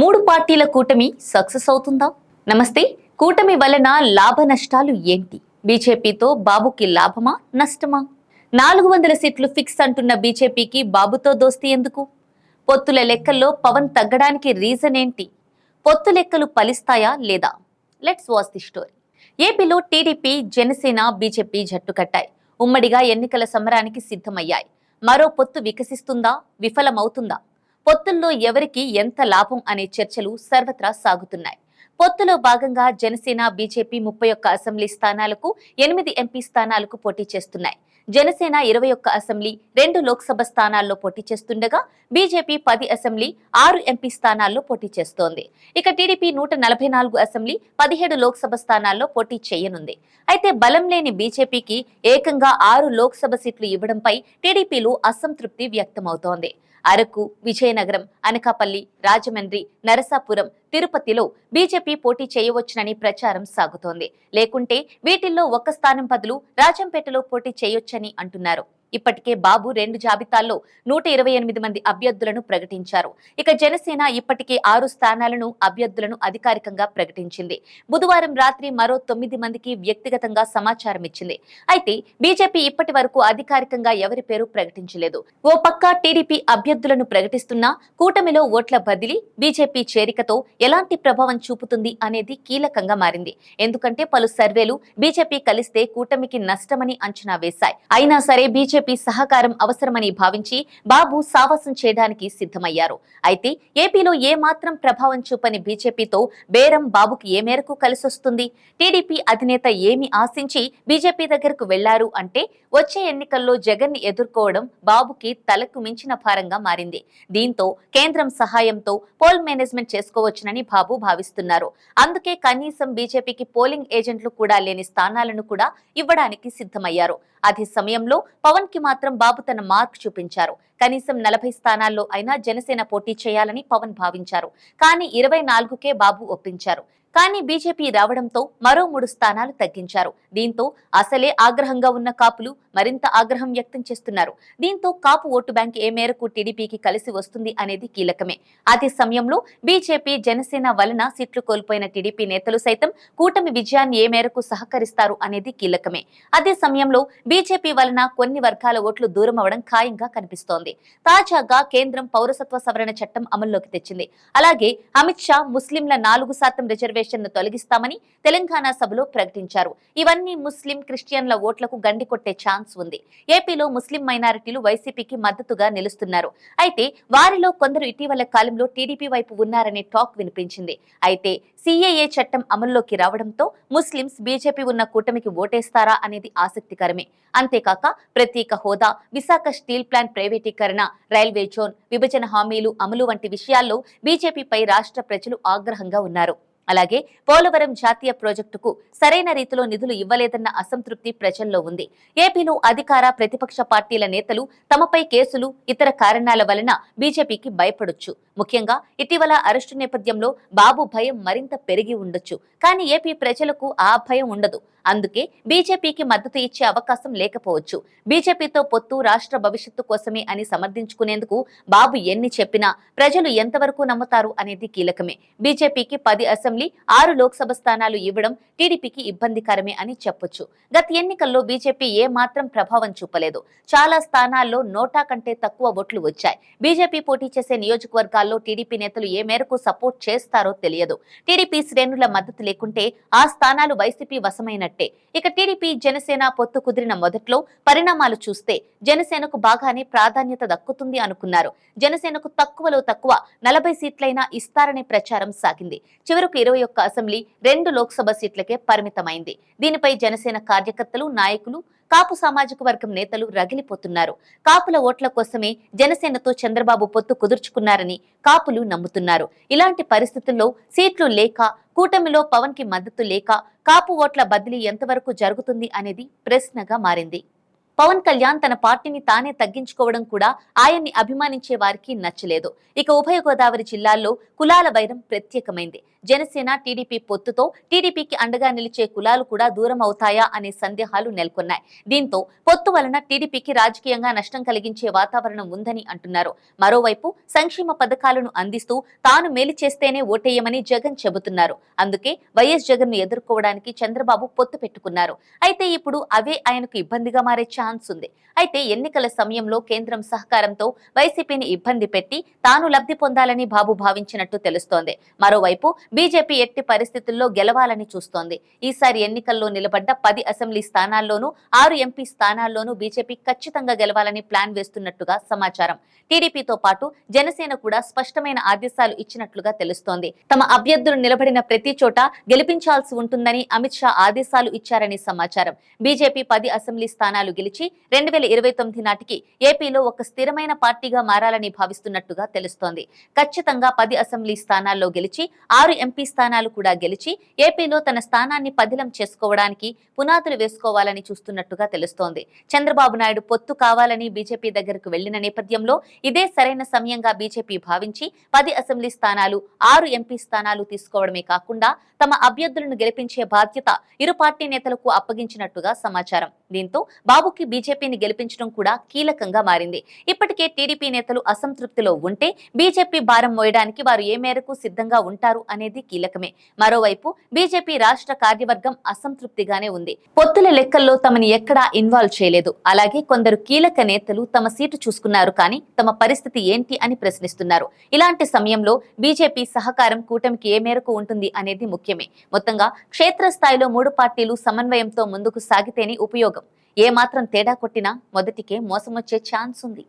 మూడు పార్టీల కూటమి సక్సెస్ అవుతుందా? నమస్తే కూటమి వలన లాభ నష్టాలు ఏంటి? బీజేపీతో బాబుకి లాభమా నష్టమా? నాలుగు వందల సీట్లు ఫిక్స్ అంటున్న బీజేపీకి బాబుతో దోస్తి ఎందుకు? పొత్తుల లెక్కల్లో పవన్ తగ్గడానికి రీజన్ ఏంటి? పొత్తు లెక్కలు ఫలిస్తాయా లేదా? లెట్స్ వాచ్ ది స్టోరీ ఏపీలో టీడీపీ జనసేన బీజేపీ జట్టు కట్టాయి. ఉమ్మడిగా ఎన్నికల సమరానికి సిద్ధమయ్యాయి. మరో పొత్తు వికసిస్తుందా? విఫలమవుతుందా? పొత్తుల్లో ఎవరికి ఎంత లాభం అనే చర్చలు సర్వత్రా సాగుతున్నాయి. పొత్తులో భాగంగా జనసేన బీజేపీ ముప్పై ఒక్క అసెంబ్లీ స్థానాలకు ఎనిమిది ఎంపీ స్థానాలకు పోటీ చేస్తున్నాయి. జనసేన ఇరవై ఒక్క అసెంబ్లీ రెండు లోక్సభ స్థానాల్లో పోటీ చేస్తుండగా బీజేపీ పది అసెంబ్లీ ఆరు ఎంపీ స్థానాల్లో పోటీ చేస్తోంది. ఇక టీడీపీ నూట నలభై నాలుగు అసెంబ్లీ పదిహేడు లోక్సభ స్థానాల్లో పోటీ చేయనుంది. అయితే బలం లేని బీజేపీకి ఏకంగా ఆరు లోక్సభ సీట్లు ఇవ్వడంపై టీడీపీలో అసంతృప్తి వ్యక్తమవుతోంది. అరకు విజయనగరం అనకాపల్లి రాజమండ్రి నరసాపురం తిరుపతిలో బీజేపీ పోటీ చేయవచ్చునని ప్రచారం సాగుతోంది. లేకుంటే వీటిల్లో ఒక్క స్థానం బదులు రాజంపేటలో పోటీ చేయొచ్చని అంటున్నారు. ఇప్పటికే బాబు రెండు జాబితాల్లో నూట ఇరవై ఎనిమిది మంది అభ్యర్థులను ప్రకటించారు. ఇక జనసేన ఇప్పటికే ఆరు స్థానాలను అభ్యర్థులను అధికారికంగా ప్రకటించింది. బుధవారం రాత్రి మరో తొమ్మిది మందికి వ్యక్తిగతంగా సమాచారం ఇచ్చింది. అయితే బీజేపీ ఇప్పటి వరకు అధికారికంగా ఎవరి పేరు ప్రకటించలేదు. ఓ పక్క టీడీపీ అభ్యర్థులను ప్రకటిస్తున్నా కూటమిలో ఓట్ల బదిలీ బీజేపీ చేరికతో ఎలాంటి ప్రభావం చూపుతుంది అనేది కీలకంగా మారింది. ఎందుకంటే పలు సర్వేలు బీజేపీ కలిస్తే కూటమికి నష్టమని అంచనా వేశాయి. అయినా సరే బీజేపీ బీజేపీ సహకారం అవసరమని భావించి బాబు సావాసం చేయడానికి సిద్ధమయ్యారు. అయితే ఏపీలో ఏ మాత్రం ప్రభావం చూపని బీజేపీతో బేరం బాబుకి ఏ మేరకు కలిసొస్తుంది? టీడీపీ అధినేత ఏమి ఆశించి బీజేపీ దగ్గరకు వెళ్ళారు అంటే వచ్చే ఎన్నికల్లో జగన్ని ఎదుర్కోవడం బాబుకి తలకు మించిన భారంగా మారింది. దీంతో కేంద్రం సహాయంతో పోల్ మేనేజ్మెంట్ చేసుకోవచ్చునని బాబు భావిస్తున్నారు. అందుకే కనీసం బీజేపీకి పోలింగ్ ఏజెంట్లు కూడా లేని స్థానాలను కూడా ఇవ్వడానికి సిద్ధమయ్యారు. అదే సమయంలో పవన్ కి మాత్రం బాబు తన మార్క్ చూపించారు. కనీసం నలభై స్థానాల్లో అయినా జనసేన పోటీ చేయాలని పవన్ భావించారు. కానీ ఇరవై నాలుగుకే బాబు ఒప్పించారు. కానీ బీజేపీ రావడంతో మరో మూడు స్థానాలు తగ్గించారు. దీంతో అసలే ఆగ్రహంగా ఉన్న కాపులు మరింత ఆగ్రహం వ్యక్తం చేస్తున్నారు. దీంతో కాపు ఓటు బ్యాంక్ ఏ మేరకు టీడీపీకి కలిసి వస్తుంది అనేది కీలకమే. అదే సమయంలో బీజేపీ జనసేన వలన సీట్లు కోల్పోయిన టీడీపీ నేతలు సైతం కూటమి విజయాన్ని ఏ మేరకు సహకరిస్తారు అనేది కీలకమే. అదే సమయంలో బీజేపీ వలన కొన్ని వర్గాల ఓట్లు దూరం అవడం ఖాయంగా కనిపిస్తోంది. తాజాగా కేంద్రం పౌరసత్వ సవరణ చట్టం అమల్లోకి తెచ్చింది. అలాగే అమిత్ షా ముస్లింల నాలుగు శాతం రిజర్వే రిజర్వేషన్ను తొలగిస్తామని తెలంగాణ సభలో ప్రకటించారు. ఇవన్నీ ముస్లిం క్రిస్టియన్ల ఓట్లకు గండి కొట్టే ఛాన్స్ ఉంది. ఏపీలో ముస్లిం మైనారిటీలు వైసీపీకి మద్దతుగా నిలుస్తున్నారు. అయితే వారిలో కొందరు ఇటీవల కాలంలో టీడీపీ వైపు ఉన్నారనే టాక్ వినిపించింది. అయితే సిఏఏ చట్టం అమల్లోకి రావడంతో ముస్లింస్ బీజేపీ ఉన్న కూటమికి ఓటేస్తారా అనేది ఆసక్తికరమే. అంతేకాక ప్రత్యేక హోదా విశాఖ స్టీల్ ప్లాంట్ ప్రైవేటీకరణ రైల్వే జోన్ విభజన హామీలు అమలు వంటి విషయాల్లో బీజేపీపై రాష్ట్ర ప్రజలు ఆగ్రహంగా ఉన్నారు. అలాగే పోలవరం జాతీయ ప్రాజెక్టుకు సరైన రీతిలో నిధులు ఇవ్వలేదన్న అసంతృప్తి ప్రజల్లో ఉంది. ఏపీలో అధికార ప్రతిపక్ష పార్టీల నేతలు తమపై కేసులు ఇతర కారణాల వలన బీజేపీకి భయపడొచ్చు. ముఖ్యంగా ఇటీవల అరెస్టు నేపథ్యంలో బాబు భయం మరింత పెరిగి ఉండొచ్చు. కానీ ఏపీ ప్రజలకు ఆ భయం ఉండదు. అందుకే బీజేపీకి మద్దతు ఇచ్చే అవకాశం లేకపోవచ్చు. బీజేపీతో పొత్తు రాష్ట్ర భవిష్యత్తు కోసమే అని సమర్థించుకునేందుకు బాబు ఎన్ని చెప్పినా ప్రజలు ఎంతవరకు నమ్ముతారు అనేది కీలకమే. బీజేపీకి పది అసెంబ్లీ ఆరు లోక్సభ స్థానాలు ఇవ్వడం టీడీపీకి ఇబ్బందికరమే అని చెప్పొచ్చు. గత ఎన్నికల్లో బీజేపీ ఏ మాత్రం ప్రభావం చూపలేదు. చాలా స్థానాల్లో నోటా కంటే తక్కువ ఓట్లు వచ్చాయి. బీజేపీ పోటీ చేసే నియోజకవర్గాల్లో టీడీపీ నేతలు ఏ మేరకు సపోర్ట్ చేస్తారో తెలియదు. టీడీపీ శ్రేణుల మద్దతు లేకుంటే ఆ స్థానాలు వైసీపీ వశమైనట్టే. ఇక టీడీపీ జనసేన పొత్తు కుదిరిన మొదట్లో పరిణామాలు చూస్తే జనసేనకు బాగానే ప్రాధాన్యత దక్కుతుంది అనుకున్నారు. జనసేనకు తక్కువలో తక్కువ నలభై సీట్లైనా ఇస్తారనే ప్రచారం సాగింది. చివరకు ఇరవై అసెంబ్లీ రెండు లోక్సభ సీట్లకే పరిమితమైంది. దీనిపై జనసేన కార్యకర్తలు నాయకులు కాపు సామాజిక వర్గం నేతలు రగిలిపోతున్నారు. కాపుల ఓట్ల కోసమే జనసేనతో చంద్రబాబు పొత్తు కుదుర్చుకున్నారని కాపులు నమ్ముతున్నారు. ఇలాంటి పరిస్థితుల్లో సీట్లు లేక కూటమిలో పవన్కి మద్దతు లేక కాపు ఓట్ల బదిలీ ఎంతవరకు జరుగుతుంది అనేది ప్రశ్నగా మారింది. పవన్ కళ్యాణ్ తన పార్టీని తానే తగ్గించుకోవడం కూడా ఆయన్ని అభిమానించే వారికి నచ్చలేదు. ఇక ఉభయ గోదావరి జిల్లాల్లో కులాల వైరం ప్రత్యేకమైంది. జనసేన టీడీపీ పొత్తుతో టీడీపీకి అండగా నిలిచే కులాలు కూడా దూరం అవుతాయా అనే సందేహాలు నెలకొన్నాయి. దీంతో పొత్తు వలన టీడీపీకి రాజకీయంగా నష్టం కలిగించే వాతావరణం ఉందని అంటున్నారు. మరోవైపు సంక్షేమ పథకాలను అందిస్తూ తాను మేలు చేస్తేనే ఓటేయమని జగన్ చెబుతున్నారు. అందుకే వైఎస్ జగన్ను ఎదుర్కోవడానికి చంద్రబాబు పొత్తు పెట్టుకున్నారు. అయితే ఇప్పుడు అవే ఆయనకు ఇబ్బందిగా మారే ఛాన్స్ ఉంది. అయితే ఎన్నికల సమయంలో కేంద్రం సహకారంతో వైసీపీని ఇబ్బంది పెట్టి తాను లబ్ధి పొందాలని బాబు భావించినట్టు తెలుస్తోంది. మరోవైపు బీజేపీ ఎట్టి పరిస్థితుల్లో గెలవాలని చూస్తోంది. ఈసారి ఎన్నికల్లో నిలబడ్డ పది అసెంబ్లీ స్థానాల్లోనూ ఆరు ఎంపీ స్థానాల్లోనూ బీజేపీ ఖచ్చితంగా గెలవాలని ప్లాన్ వేస్తున్నట్టుగా సమాచారం. టీడీపీతో పాటు జనసేన కూడా స్పష్టమైన ఆదేశాలు ఇచ్చినట్లుగా తెలుస్తోంది. తమ అభ్యర్థులు నిలబడిన ప్రతి చోట గెలిపించాల్సి ఉంటుందని అమిత్ షా ఆదేశాలు ఇచ్చారని సమాచారం. బీజేపీ పది అసెంబ్లీ స్థానాలు గెలిచి రెండు వేల ఇరవై తొమ్మిది నాటికి ఏపీలో ఒక స్థిరమైన పార్టీగా మారాలని భావిస్తున్నట్టుగా తెలుస్తోంది. ఖచ్చితంగా పది అసెంబ్లీ స్థానాల్లో గెలిచి ఆరు ఎంపీ స్థానాలు కూడా గెలిచి ఏపీలో తన స్థానాన్ని పదిలం చేసుకోవడానికి పునాదులు వేసుకోవాలని చూస్తున్నట్టుగా తెలుస్తోంది. చంద్రబాబు నాయుడు పొత్తు కావాలని బీజేపీ దగ్గరకు వెళ్ళిన నేపథ్యంలో ఇదే సరైన సమయంగా బీజేపీ భావించి పది అసెంబ్లీ స్థానాలు ఆరు ఎంపీ స్థానాలు తీసుకోవడమే కాకుండా తమ అభ్యర్థులను గెలిపించే బాధ్యత ఇరు పార్టీ నేతలకు అప్పగించినట్టుగా సమాచారం. దీంతో బాబుకి బీజేపీని గెలిపించడం కూడా కీలకంగా మారింది. ఇప్పటికే టీడీపీ నేతలు అసంతృప్తిలో ఉంటే బీజేపీ భారం మోయడానికి వారు ఏ మేరకు సిద్ధంగా ఉంటారు అనేది కీలకమే. మరోవైపు బీజేపీ రాష్ట్ర కార్యవర్గం అసంతృప్తిగానే ఉంది. పొత్తుల లెక్కల్లో తమని ఎక్కడా ఇన్వాల్వ్ చేయలేదు. అలాగే కొందరు కీలక నేతలు తమ సీటు చూసుకున్నారు కానీ తమ పరిస్థితి ఏంటి అని ప్రశ్నిస్తున్నారు. ఇలాంటి సమయంలో బీజేపీ సహకారం కూటమికి ఏ మేరకు ఉంటుంది అనేది ముఖ్యమే. మొత్తంగా క్షేత్రస్థాయిలో మూడు పార్టీలు సమన్వయంతో ముందుకు సాగితేనే ఉపయోగం. ఏ మాత్రం తేడా కొట్టినా మొదటికే మోసమొచ్చే ఛాన్స్ ఉంది.